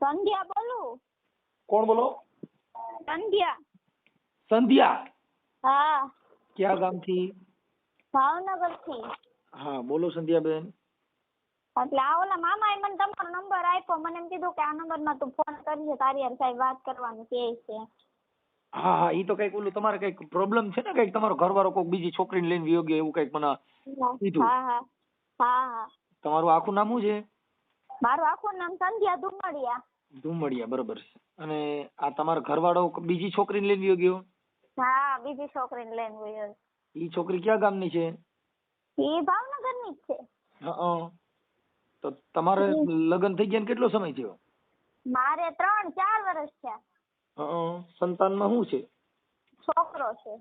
સંધ્યા બોલું? કોણ બોલો? સંધ્યા. સંધ્યા. હા. ક્યાં ગામથી? ભાવનગરથી હા બોલો સંધ્યાબેન એટલે આ ઓલા મામાએ મને તમારો નંબર આપ્યો. મને એમ કીધું કે આ નંબરમાં તું ફોન કરજે તારી યાર સાહેબ વાત કરવાનું કે છે. હા હા ઈ તો કંઈક ઓલું તમારે કંઈક પ્રોબ્લેમ છે ને? કંઈક તમારો ઘરવાળો કોઈક બીજી છોકરીને લઈને વિયોગ્ય એવું કંઈક મને કીધું. હા હા હા હા. તમારું આખું નામ શું છે? મારું આખું નામ સંધ્યા ધુમડિયા ધુમડિયા બરોબર છે. અને આ તમારો ઘરવાળો બીજી છોકરીને લઈને વયો ગયો? હા બીજી છોકરીને લઈને ગયો ઈ છોકરી ક્યાં ગામની છે? એ ભાવનગરની જ છે. હા તો તમારે લગ્ન થઈ ગયા ને કેટલો સમય થયો? મારે ત્રણ ચાર વર્ષ થયા. હા સંતાનમાં શું છે? છોકરો છે.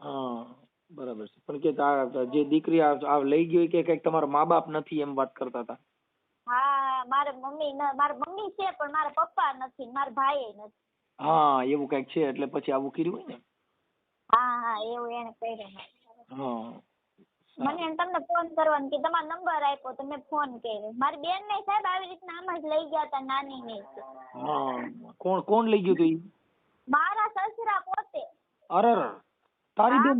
હા બરાબર છે. પણ કે આ જે દીકરી આ આ લઈ ગયો કે કંઈક તમારા મા બાપ નથી એમ વાત કરતા હતા? હા મારા મમ્મી ન મારા મમ્મી છે પણ મારા પપ્પા નથી ને મારા ભાઈ નથી. હા એવું કંઈક છે એટલે પછી આવું કર્યું હોય ને? હા હા એવું એને કર્યું હા મને એમ તમને ફોન કરવાનો કે તમારો નંબર આપ્યો તો મેં ફોન કર્યો. મારી બેન ને સાહેબ આવી રીતના આમ જ લઈ ગયા હતા નાની ને હા કોણ કોણ લઈ ગયું તું મારા સસરા પોતે. અરે અરે તારી બેન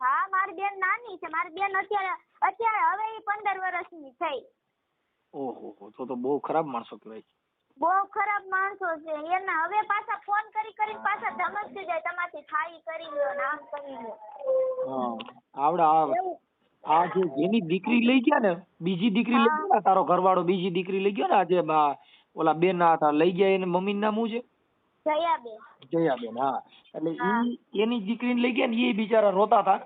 હા મારી બેન નાની છે. મારી બેન અત્યારે અત્યારે હવે ઈ પંદર વર્ષની થઈ. ઓહો તો તો બહુ ખરાબ માણસો કહેવાય. બહુ ખરાબ માણસો છે. એના હવે પાછા ફોન કરી કરી પાછા ધમકતી જાય. તમારથી થાય કરી લ્યો ને આમ કરી લ્યો. હા આવડે આ આ જે જેની દીકરી લઈ ગયા ને બીજી દીકરી લઈ ગયા તારો ઘરવાળો બીજી દીકરી લઈ ગયો ને આજે ઓલા બેન ના હતા લઈ ગયા એને મમ્મી નામ શું છે? જયાબેન. જયાબેન હા. એટલે એની દીકરીને લઈ ગયા ને એ બિચારા રોતા હતા.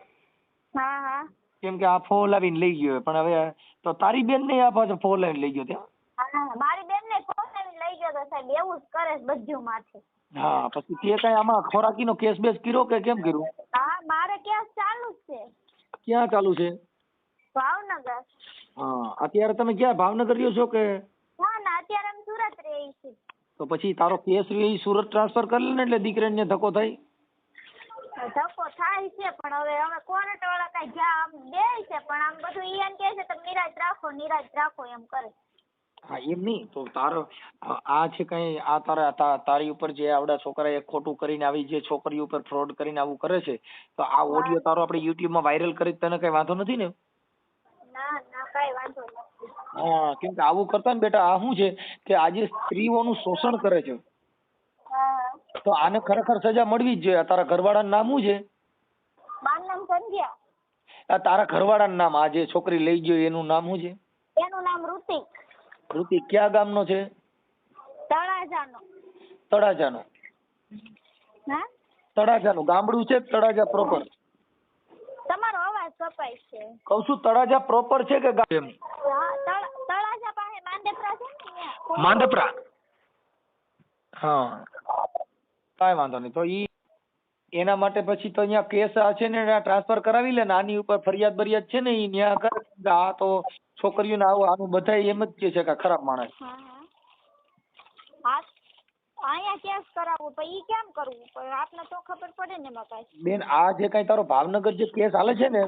હા હા. કેમ કે આ ફોન લાવીને લઈ ગયો પણ હવે તો તારી બેન ને આ પાછો ફોન લાવીને લઈ ગયો ત્યાં? હા મારી બેન ને ફોન લાવીને લઈ ગયો તો સાહેબ એવું જ કરે છે બધું માથે. હા પછી તે કઈ આમાં ખોરાકીનો કેસ બેસ કર્યો કે કેમ કર્યું? હા મારે કેસ ચાલુ જ છે. ક્યાં ચાલુ છે? ભાવનગર. હા અત્યારે તમે ક્યાં ભાવનગર રહ્યો છો કે? ના ના અત્યારે હું સુરત રહી છું તો પછી તારો કેસ રહી સુરત ટ્રાન્સફર કરી લે ને એટલે દીકરીને ધક્કો થાય? ધક્કો થાય છે પણ હવે અમે કોર્ટ વાળા કઈ જ્યાં આમ દે છે પણ આમ બધું ઈ એમ કે છે તમે નિરાજ રાખો નિરાજ રાખો એમ કરે. હા એમ નહીં. તો તારો આ છે કઈ આ તારા તારી ઉપર જે આવડા છોકરાએ ખોટું કરીને આવી જે છોકરી ઉપર ફ્રોડ કરીને આવું કરે છે તો આ ઓડિયો તારો આપણે યુટ્યુબમાં વાયરલ કરી તને કઈ વાંધો નથી ને? ના ના કઈ વાંધો નથી. હા કેમ કે આવું કરતા ને બેટા આ શું છે કે આજે સ્ત્રીઓનું શોષણ કરે છે. તો આને ખરેખર સજા મળવી જ જોઈએ. તારા ઘરવાળાનું નામ શું છે? મારું નામ સંધ્યા. આ તારા ઘરવાળાનું નામ આ જે છોકરી લઈ ગયો એનું નામ શું છે? એનું નામ ઋતિક. ઋતિક ક્યાં ગામનો છે? તળાજાનો. તળાજાનો. હા? તળાજાનું. ગામડું છે તળાજા પ્રોપર તમારો અવાજ કપાય છે. કઉ છું તળાજા પ્રોપર છે કે ગામ? તળાજા પાસે માંડેપરા છે ને હા. કાંઈ વાંધો નહીં. તો ઈ એના માટે પછી તો અહીંયા કેસ છે ને ટ્રાન્સફર કરાવી લે ને. આની ઉપર ફરિયાદ બરિયાદ છે ને એ ન્યા કરે કે આ તો છોકરીઓને આવું આનું બધા એમ જ કે છે કે ખરાબ માણસ. અહીંયા કેસ કરાવવું પણ ઈ કેમ કરવું? પણ આપને તો ખબર પડે ને એમાં કાંઈ. બેન આ જે કાંઈ તારો ભાવનગર જે કેસ હાલે છે ને?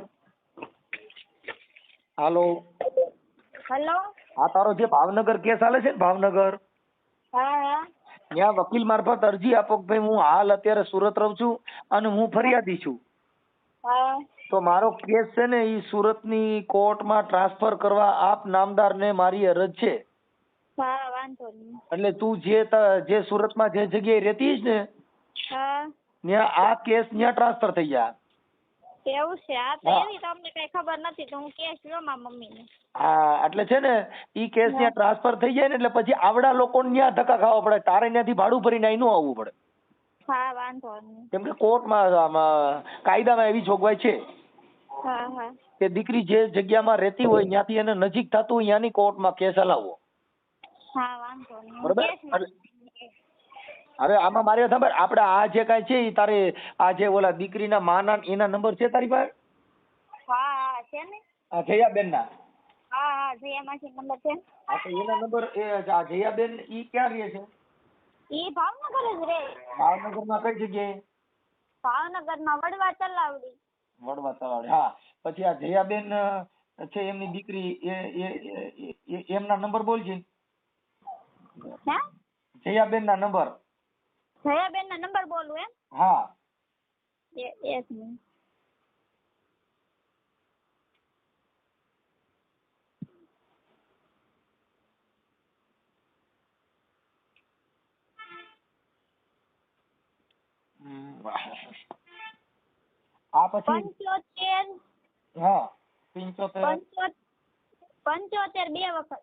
હાલો. હેલો? આ તારો જે ભાવનગર કેસ હાલે છે ને ભાવનગર? હા હા. ત્યાં વકીલ મારફત અરજી આપો કે ભાઈ હું હાલ અત્યારે સુરત રહું છું અને હું ફરિયાદી છું. તો મારો કેસ છે ને ઈ સુરતની કોર્ટમાં ટ્રાન્સફર કરવા આપ નામદારને મારી અરજ છે. એટલે તું જે જે સુરતમાં જે જગ્યાએ રહેતી ને ત્યાં આ કેસ ત્યાં ટ્રાન્સફર થઈ ગયા એવું છે? આ તો. એવી તમને કઈ ખબર નથી તો હું કેસ લો મમ્મીને. હા એટલે છે ને ઈ કેસ ત્યાં ટ્રાન્સફર થઈ જાય ને એટલે પછી આવડા લોકો ત્યાં ધક્કા ખાવા પડે. તારે ત્યાંથી ભાડું ભરીને અહીં આવવું પડે. હા વાંધો નહીં. કેમ કે કોર્ટમાં કાયદામાં એવી જોગવાઈ છે. કે દીકરી જે જગ્યામાં રહેતી હોય ત્યાંથી એને નજીક થતું ત્યાંની કોર્ટમાં કેસ હલાવવો હા વાંધો નહીં. બરોબર? હવે આમાં મારે ખબર આપણે આ જે કાંઈ છે એ તારે આ જે ઓલા દીકરીના માના એના નંબર છે તારી પાસે? હા છે ને. આ હા નંબર છે. હા તો એના નંબર એ જયાબેન ઈ ક્યાં રહે છે? ઈ ભાવનગર જ રહે. ભાવનગરમાં કઈ જગ્યાએ? ભાવનગરમાં વડવા તલાવડી. વડવા તલાવડી હા. પછી આ જયાબેન છે એમની દીકરી એ એમના નંબર બોલજે જયાબેન ના નંબર. જયાબેન ના નંબર બોલું એમ? હા. એ- એક મિનિટ. આ પછી પંચોતેર. હા પંચોતેર. પંચોતેર બે વખત.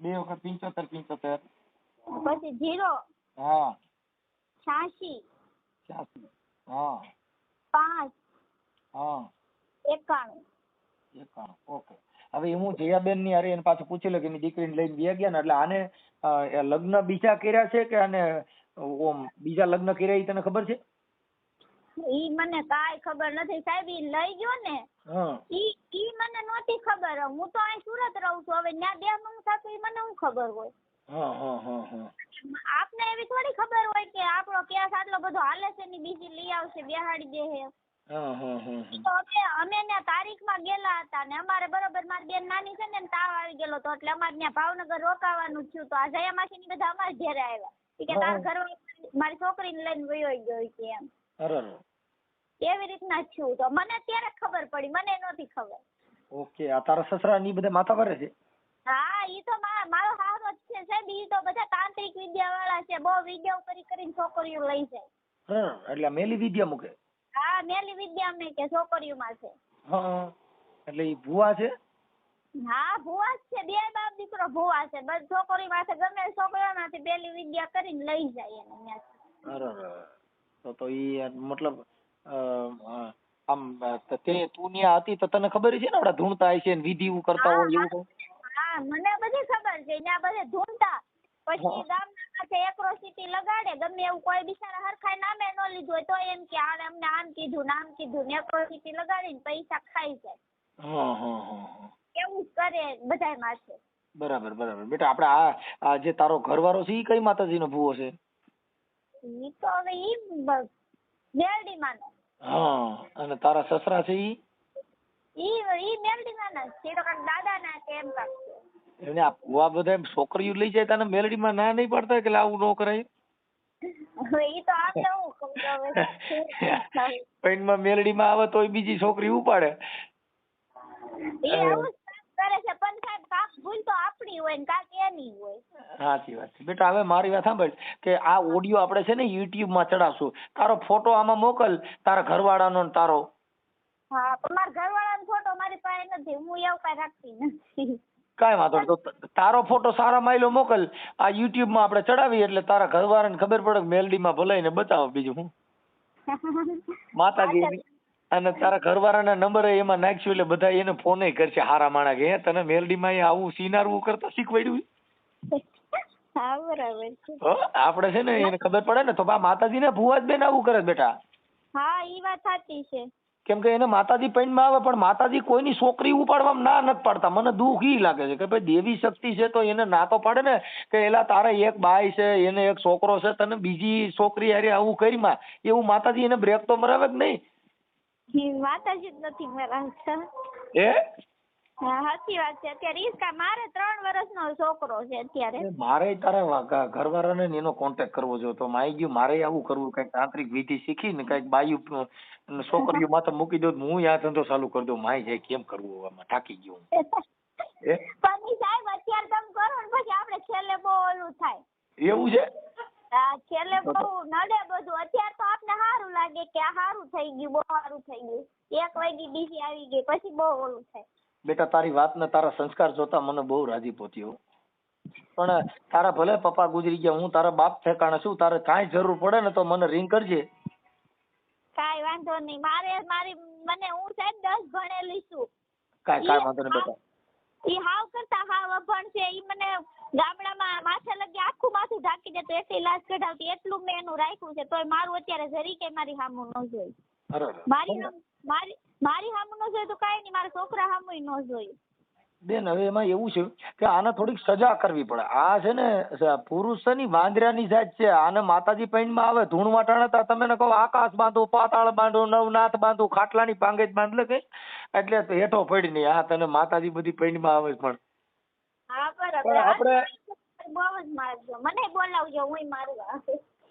બે વખત પિંચોતેર પિંચોતેર. પછી જીરો. હા. છ્યાસી. છ્યાસી. હા. પાંચ. હા. એકાણું. એકાણું. ઓકે. હવે હું જયાબેનની અરે એને પાછું પૂછી લઉં કે એની દીકરીને લઈને બે ગયા ને એટલે આને લગ્ન બીજા કર્યા છે કે આને ઓમ બીજા લગ્ન કર્યા એ તને ખબર છે? ઈ મને કાઈ ખબર નથી સાહેબ ઈ લઈ ગયો ને ઈ ઈ મને નહોતી ખબર. હું તો અહીં સુરત રહું છું. હવે ન્યા બે મંગ થતું ઈ મને હું ખબર હોય? હા હા હા હા. આપને એવી થોડી ખબર હોય કે આપણો કેસ આટલો બધો હાલે છે ને બીજી લઈ આવશે બેહાડી દે હે હા હા હા હા. તો અમે અમે ને તારીખમાં ગયેલા હતા ને અમારે બરોબર મારી બેન નાની છે ને તાવ આવી ગયેલો તો એટલે અમારે ત્યાં ભાવનગર રોકાવાનું થયું તો આ જયા માસી બધા અમારે ઘેરે આવ્યા. કે તાર ઘર મારી છોકરીને લઈને વયો ગયો કે એમ. એવી રીતના છું તો? મને ત્યારે ખબર પડી મને નહોતી ખબર. ઓકે આ તારા સસરા ની બધા માથા પર છે? હા ઈ તો મારો હારો જ છે સાહેબ. ઈ તો બધા તાંત્રિક વિદ્યા વાળા છે. બહુ વિદ્યા કરી કરીને છોકરીઓ લઈ જાય. એટલે મેલી વિદ્યા મૂકે? હા મેલી વિદ્યા અમને કે છોકરીઓમાં છે. હા એટલે ઈ ભુવા છે? હા ભુવા જ છે. બે બાપ દીકરો ભુવા છે. બસ છોકરી પાસે ગમે છોકરીઓ માંથી પેલી વિદ્યા કરીને લઈ જાય એને અરે. તો તો ઈ મતલબ આમ તે તું હતી તો તને ખબર છે ને આપડા ધૂણતા હશે ને વિધિ એવું કરતા હોય એવું? હા મને બધી ખબર છે. ત્યાં બધે ધૂણતા. પછી. ગામના માથે એક્રોસિટી લગાડે. ગમે એવું કોઈ બિચારા હરખાઈ નામે ન લીધું હોય તો એમ કે આને અમને આમ કીધું ને આમ કીધું ને એક્રોસિટી લગાડીને પૈસા ખાઈ જાય. એવું જ કરે બધાય માથે. બરાબર બરાબર. બેટા આપડે આ જે તારો ઘરવાળો છે ઈ કઈ માતાજીનો ભૂવો છે? ઈ તો હવે ઈ મેલડી માં હા અને તારા સસરા છે ઈ? ઈ ઈ મેલડી માં ના છે તો કાક દાદા ના છે એમ કાક એને આ બધા છોકરીઓ લઈ જાય તને મેલડી માં ના નહીં પડતા કે આવું ન કરાય? તો તો. પૈણમાં મેલડીમાં આવે તોય બીજી છોકરી ઉપાડે ઈ આવું જ કામ કરે છે પણ સાહેબ કાંક ભૂલ તો આપણી હોય ને કાંક એની હોય. સાચી વાત છે. બેટા હવે મારી વાત સાંભળ કે આ ઓડિયો આપણે છે ને યુટ્યુબમાં ચડાવશું. તારો ફોટો આમાં મોકલ તારા ઘરવાળાનો ને તારો. હા પણ મારા ઘરવાળાનો ફોટો મારી પાસે નથી. હું એવું કાંઈ રાખતી નથી. કાંઈ વાંધો નહીં. તો તારો ફોટો સારા માયલો મોકલ. આ યુટ્યુબમાં આપણે ચડાવીએ એટલે તારા ઘરવાળાને ખબર પડે કે મેલડીમાં ભલાઈને બતાવો બીજું હું. માતાજી. અને તારા ઘરવાળાના નંબર એમાં નાખશું એટલે બધા એને ફોન કરશે. હારા માણા કે હે તને મેલડીમાં અહીંયા આવું સિનારવું કરતા શીખવાડ્યું હા બરાબર છે. આપણે છે ને એને ખબર પડે ને તો બા માતાજી ને ભુવાજ બેન આવું કરે બેટા. હા ઈ વાત સાચી છે. કેમ કે એને માતાજી પૈણમાં આવે પણ માતાજી કોઈની છોકરી ઉપાડવામાં ના નથી પાડતા. મને દુઃખ ઈ લાગે છે કે ભાઈ દેવી શક્તિ છે તો એને ના તો પાડે ને કે એલા તારે એક બાઈ છે એને એક છોકરો છે તને બીજી છોકરી હારે આવું કરીમાં એવું માતાજી એને બ્રેક તો મરાવે કે નહીં? માતાજી જ નથી મારા એ? સાચી વાત છે. અત્યારે ઈસકા મારે ત્રણ વર્ષનો છોકરો છે અત્યારે. મારે તારે ઘરવાળાને ને એનો કોન્ટેક્ટ કરવો જોઈએ? તો માઈ ગયું મારે આવું કરવું કંઈક તાંત્રિક વિધિ શીખીને કંઈક બાયુ છોકરીઓ માથે મૂકી તો હું આ ધંધો ચાલુ કરી દઉં માય જાય કેમ કરવું આમાં? થાકી ગયો પણ સાહેબ અત્યારે તમે કરો ને પછી આપણે છેલ્લે બહુ ઓલું થાય. એવું છે? છેલ્લે બહુ નડે બધું. અત્યારે તો આપને સારું લાગે કે આ સારું થઈ ગયું બહુ સારું થઈ ગયું. એક વાગી બીજી આવી ગઈ પછી બહુ ઓલું થાય. બેટા તારી વાત ને તારા સંસ્કાર જોતા મને બહુ રાજી પોતી પણ તારા ભલે પપ્પા ગુજરી ગયા હું તારા બાપ ઠેકાણે છું તારે કાંઈ જરૂર પડે ને તો મને રિંગ કરજે. કાંઈ વાંધો નહીં. મારે મારી મને હું સાહેબ દસ ભણેલી છું. કાંઈ કાંઈ વાંધો નહીં બેટા. ઈ હાવ કરતા હાવ અભણ છે. ઈ મને ગામડામાં માથે લગી આખું માથું ઢાંકી દે તો એટલી લાજ કઢાવતી. એટલું મેં એનું રાખ્યું છે. તોય મારું અત્યારે જરીકે મારી સામું ન જોઈ. મારી મારી મારી સામું ન જોઈ તો કાંઈ નહીં. મારા છોકરા સામું ન જોઈ. બેન હવે એમાં એવું છે કે આને થોડીક સજા કરવી પડે. આ છે ને પુરુષની વાંદરાની જાત છે. આને માતાજી પૈણમાં આવે ધૂણ વાટાણે તા તમે કહો આકાશ બાંધો પાતાળ બાંધો નવનાથ બાંધો ખાટલાની પાંગેજ બાંધલે કે એટલે હેઠો પડી નહીં. આ તને માતાજી બધી પૈણમાં આવે પણ. હા બરાબર આપણે જ મારે મને બોલાવજો હું મારવા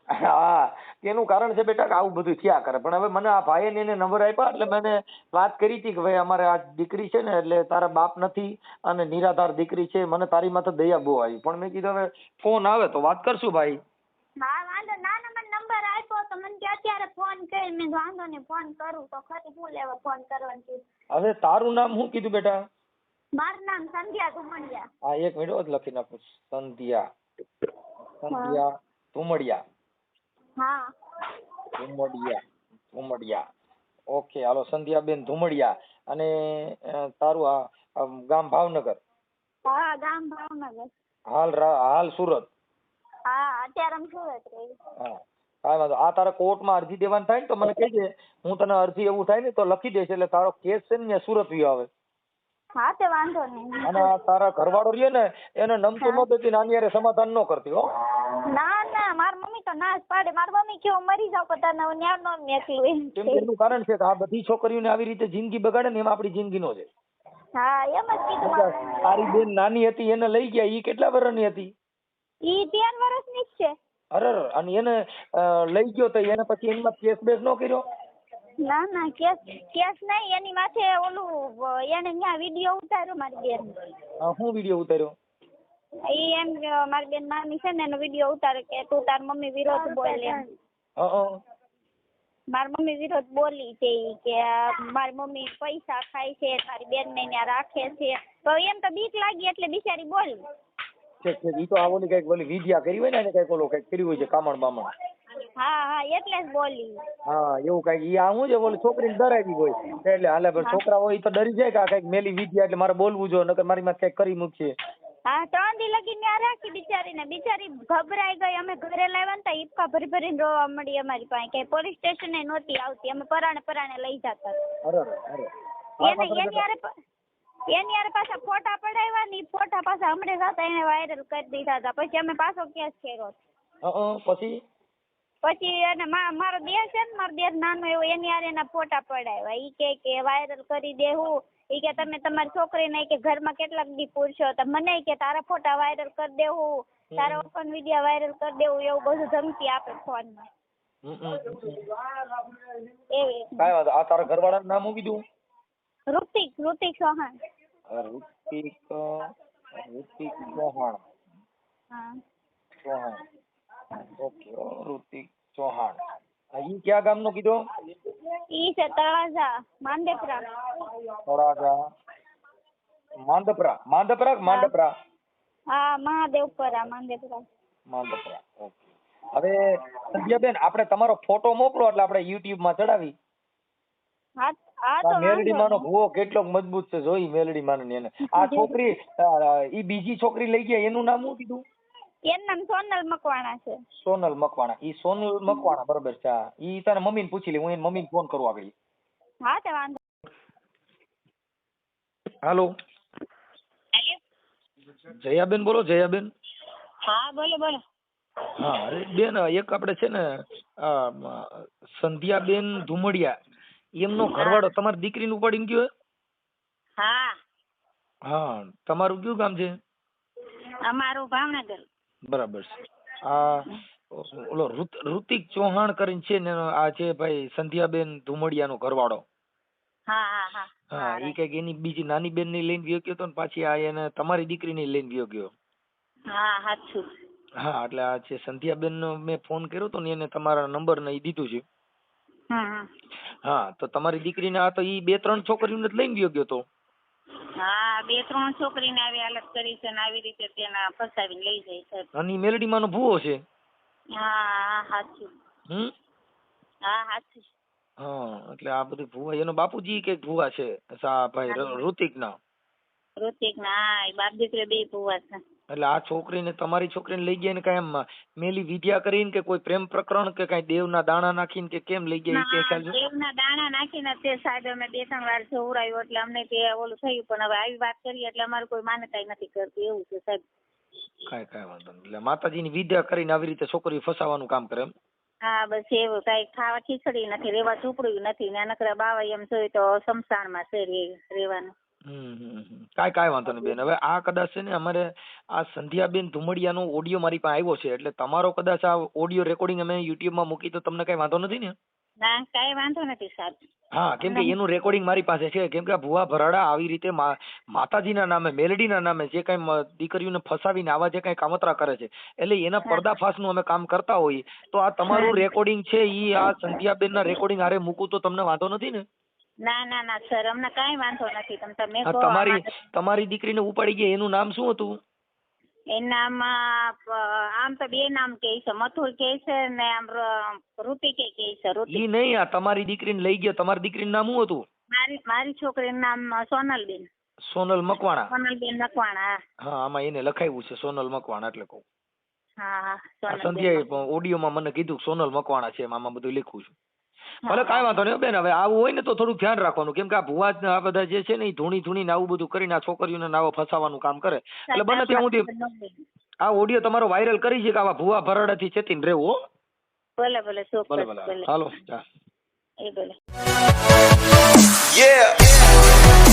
હા એનું કારણ છે બેટા કે આવું બધું થયા કરે. પણ હવે મને આ ભાઈએ ને એને નંબર આપ્યા એટલે મેં વાત કરી હતી કે ભાઈ અમારે આ દીકરી છે ને એટલે તારા બાપ નથી અને નિરાધાર દીકરી છે મને તારી માથે દયા બહુ આવી. પણ મેં કીધું હવે ફોન આવે તો વાત કરશું ભાઈ. હા વાંધો ના ના મને નંબર આપ્યો તો મને કે અત્યારે ફોન કરી મેં વાંધો નહીં ફોન કરું તો ખરી હું લેવા ફોન કરવાનું હવે તારું નામ શું કીધું બેટા? મારું નામ સંધ્યા તુમડિયા હા એક મિનિટ લખી નાખું. સંધ્યા. સંધ્યા ધુમડિયા. હા. ધુમડિયા ધુમડિયા. ઓકે હાલો સંધ્યાબેન ધુમડિયા. અને તારું આ ગામ ભાવનગર? હા ગામ ભાવનગર. હાલ હાલ સુરત? હા અત્યારે અમે સુરત રહી હા કાંઈ વાંધો. આ તારે કોર્ટમાં અરજી દેવાની થાય ને તો મને કહેજે. હું તને અરજી એવું થાય ને તો લખી દઈશ એટલે તારો કેસ છે ને સુરત વયો આવે. હા તે વાંધો નહીં. અને તારા ઘરવાળો રહ્યો ને એને નમતું ન દેતી ને આની સમાધાન ન કરતી હો. ના ના પાડે માર મમ્મી કેવું મરી જાવ પણ તને ન્યા નો મેકલું એમ કેમ કે એનું કારણ છે કે આ બધી છોકરીઓને આવી રીતે જિંદગી બગાડે ને એમાં આપણી જિંદગી નો છે. હા એમ જ કીધું મારે તારી બેન નાની હતી એને લઈ ગયા ઈ કેટલા વર્ષની હતી? ઈ તેર વર્ષની જ છે. અરે અરે, અને એને લઈ ગયો તો એને પછી એમાં કેસ બેસ નો કર્યો? ના ના કેસ કેસ નહીં એની માથે ઓલું એને ત્યાં વીડિયો ઉતાર્યો મારી બેન હું વીડિયો ઉતાર્યો? ઈ એમ મારી બેન નાની છે ને એનો વીડિયો ઉતારે કે તું તાર મમ્મી વિરોધ બોલે એમ. હં, હં. મારી મમ્મી વિરોધ બોલી છે ઈ કે મારી મમ્મી પૈસા ખાય છે તારી બેન ને ત્યાં રાખે છે. તો એમ તો બીક લાગી એટલે બિચારી બોલ. ઠીક ઠીક. ઈ તો આ ઓલી કંઈક બોલી વિદ્યા કરી હોય ને એને કંઈક ઓલું કંઈક કર્યું હોય છે કામણ બામણ. હા હા એટલે જ બોલી. હા એવું કંઈક ઈ આ શું છે ઓલી છોકરીને ડરાવી હોય. એટલે હાલે પણ છોકરા હોય તો ડરી જાય કે આ કંઈક મેલી વિદ્યા એટલે મારે બોલવું જો નકર મારી માં કંઈક કરી મૂકશે. હા ત્રણ દી લગી ત્યાં રાખી બિચારીને. બિચારી ગભરાઈ ગઈ. અમે ઘરે લાવ્યા ને તો હિપકા ભરી ભરીને રોવા મળી અમારી પાસે. કે પોલીસ સ્ટેશને નહોતી આવતી. અમે પરાણે પરાણે લઈ જતા. એને એની હારે એની હારે પાછા ફોટા પડાવ્યા ને ફોટા પાછા હમણાં હતા એને વાયરલ કરી દીધા હતા. પછી અમે પાછો કેસ કર્યો. પછી? પછી એને મા- મારો દેહ છે ને મારો દેહ નાનો એવો એની હારે એના ફોટા પડાવ્યા. ઈ કે કે વાયરલ કરી દેવું ઈ કે તમે તમારી છોકરીને ઈ કે ઘરમાં કેટલાક દી પૂરશો તો મને ઈ કે તારા ફોટા વાયરલ કરી દેવું. તારા ઓપન વીડિયો વાયરલ કરી દેવું એવું બધું ધમકી આપે ફોનમાં. એવી. કાંઈ વાંધો આ તારા ઘરવાળાનું નામ શું કીધું? ઋતિક ઋતિક ચૌહાણ. ઋતિક ઋતિક ચૌહાણ. હા. ચૌહાણ. ઓકે ઋતિક ચૌહાણ. અહીં ઈ કયા ગામનો કીધો? ઈ છે તળાજા માંદેપરા. તળાજા માંદપરા. માંદપરા માંડપરા? હા મહાદેવપરા માંદેપરા. માંદપરા ઓકે. હવે સંધ્યાબેન આપણે તમારો ફોટો મોકલો એટલે આપણે YouTube માં ચડાવી. હા હા તો મેલડી માનો ભૂવો કેટલો મજબૂત છે જોઈ મેલડી માનો એને. આ છોકરી ઈ બીજી છોકરી લઈ ગયા એનું નામ શું કીધું? એનું નામ સોનલ મકવાણા છે. સોનલ મકવાણા. ઈ સોનલ મકવાણા બરોબર છે. ઈ તારે મમ્મીને પૂછી લે હું એની મમ્મીને ફોન કરું આગળ હા તે વાંધો હાલો. જયાબેન બોલો જયાબેન. હા બોલો બોલો. હા અરે બેન એક આપણે છે ને સંધ્યાબેન ધુમડિયા એમનો ઘરવાળો તમારી દીકરીનું ઉપાડીને ગયો હા. હા તમારું કયું ગામ છે? અમારું ભાવનગર. બરાબર છે. આ ઓલો ઋત- ઋતિક ચૌહાણ કરીને છે ને આ છે ભાઈ સંધ્યાબેન ધુમડિયાનો ઘરવાળો. હા હા હા. હા ઈ કંઈક એની બીજી નાની બેનની લઈને ગયો ગયો તો ને પાછી આ એને તમારી દીકરીને લઈને ગયો ગયો. હા સાચું હા એટલે આ છે સંધ્યાબેન નો મેં ફોન કર્યો તો ને એને તમારા નંબર ને ઈ દીધું છે. હા તો તમારી દીકરીને આ તો ઈ બે ત્રણ છોકરીઓને લઈને ગયો ગયો તો. હા બે ત્રણ છોકરીને આવી હાલત કરી છે ને આવી રીતે તેના ફસાવીને લઈ જાય છે. અને ઈ મેલડીમાંનો ભૂવો છે. હા સાચું હમ? હા સાચું હા એટલે આ બધું ભુવા એનો બાપુજી કંઈક ભુવા છે? સા ભાઈ ઋતિક ના ઋતિક ના હા બાપ દીકરી બે ભુવા છે. એટલે આ છોકરીને તમારી છોકરીને લઈ ગયા ને કઈ એમ મેલી વિદ્યા કરીને કે કોઈ પ્રેમ પ્રકરણ કે કઈ દેવના દાણા નાખીને કે કેમ લઈ ગયા કે ખ્યાલ દેવના દાણા નાખીને તે સાહેબ અમે બે ત્રણ વાર જોવરાયું એટલે અમને તે ઓલું થયું પણ હવે આવી વાત કરીએ એટલે અમારું કોઈ માન્યતા નથી કરતી એવું છે સાહેબ. કઈ કઈ વાંધો નહીં. એટલે માતાજીની વિદ્યા કરીને આવી રીતે છોકરી ફસાવાનું કામ કરે એમ? હા, બસ એવું, કઈ ખાવા ખીચડી નથી, રેવા ઝૂંપડું નથી નાનકડા બાવા એમ જોયું તો શમશાનમાં છે રેવાનું. કાંઈ કાંઈ વાંધો નહીં બેન. હવે આ કદાચ છે ને અમારે આ સંધ્યાબેન ધુમડિયાનો ઓડિયો મારી પાસે આવ્યો છે, એટલે તમારો કદાચ આ ઓડિયો રેકોર્ડિંગ અમે યુટ્યુબમાં મૂકી તો તમને કાંઈ વાંધો નથી ને? ના કાંઈ વાંધો નથી સાહેબ. હા કેમ કે એનું રેકોર્ડિંગ મારી પાસે છે. કેમ કે આ ભુવા ભરાડા આવી રીતે માતાજીના નામે મેલડીના નામે જે કાંઈ દીકરીઓને ફસાવીને આવા જે કાંઈ કામતરા કરે છે એટલે એના પર્દાફાશનું અમે કામ કરતા હોઈએ. તો આ તમારું રેકોર્ડિંગ છે ઈ આ સંધ્યાબેનના રેકોર્ડિંગ હારે મૂકું તો તમને વાંધો નથી ને? ના ના ના સર અમને કાંઈ વાંધો નથી. તમે તમારી તમારી દીકરીને ઉપાડી ગયા એનું નામ શું હતું? એનામાં આમ તો બે નામ કે છે. મથુર કે છે ને આમ ર- કે છે ઋતિક ઈ નહીં આ તમારી દીકરીને લઈ ગયો. તમારી દીકરીનું નામ શું હતું? મારી મારી છોકરીનું નામ સોનલબેન. સોનલ મકવાણા? સોનલબેન મકવાણા હા. આમાં એને લખાયું છે સોનલ મકવાણા એટલે કહું. હા સંધ્યાએ ઓડિયોમાં મને કીધું સોનલ મકવાણા છે એમાં બધું લખ્યું છે. ભલે કાંઈ વાંધો નહીં બેન હવે આવું હોય ને તો થોડું ધ્યાન રાખવાનું. કેમ કે આ ભુવા આ બધા જે છે ને એ ધૂણી ને આવું બધું કરીને આ છોકરીઓને નાવો ફસાવાનું કામ કરે. એટલે બને ત્યાં સુધી આ ઓડિયો તમારો વાયરલ કરી છે કે આવા ભુવા ભરાડાથી ચેતીને રહેવું હો? ભલે ભલે ભલે ભલે. હાલો એ ભલે. Yeah.